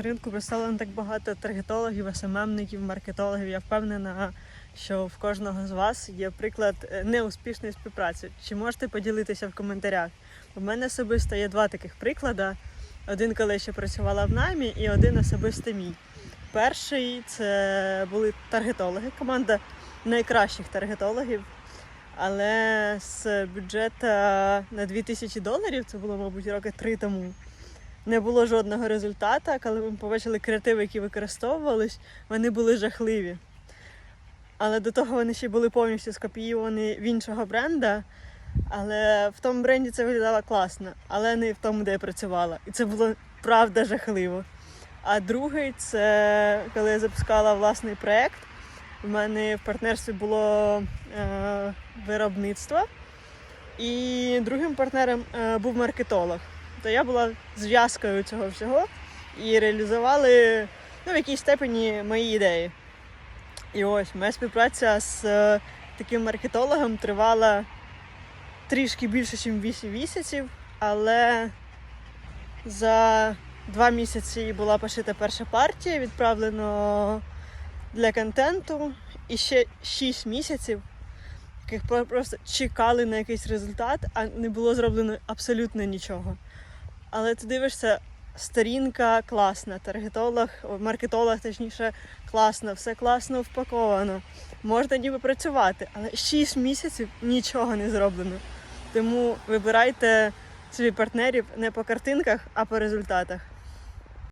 На ринку представлено так багато таргетологів, СММників, маркетологів. Я впевнена, що в кожного з вас є приклад е, неуспішної співпраці. Чи можете поділитися в коментарях? У мене особисто є два таких приклади. Один, коли ще працювала в наймі, і один особисто мій. Перший це були таргетологи, команда найкращих таргетологів. Але з бюджету на 2000 доларів, це було, мабуть, роки три тому, не було жодного результату. Коли ми побачили креативи, які використовувались, вони були жахливі. Але до того вони ще були повністю скопійовані в іншого бренда. Але в тому бренді це виглядало класно, але не в тому, де я працювала. І це було правда жахливо. А другий це коли я запускала власний проєкт. У мене в партнерстві було е, виробництво, і другим партнером е, був маркетолог. То я була зв'язкою цього всього і реалізували ну, в якійсь степені мої ідеї. І ось моя співпраця з е, таким маркетологом тривала трішки більше, ніж 8 місяців, але за два місяці була пошита перша партія, відправлено для контенту, і ще 6 місяців, яких просто чекали на якийсь результат, а не було зроблено абсолютно нічого. Але ти дивишся, сторінка класна, таргетолог, маркетолог, точніше, класно, все класно впаковано. Можна ніби працювати, але 6 місяців нічого не зроблено. Тому вибирайте собі партнерів не по картинках, а по результатах.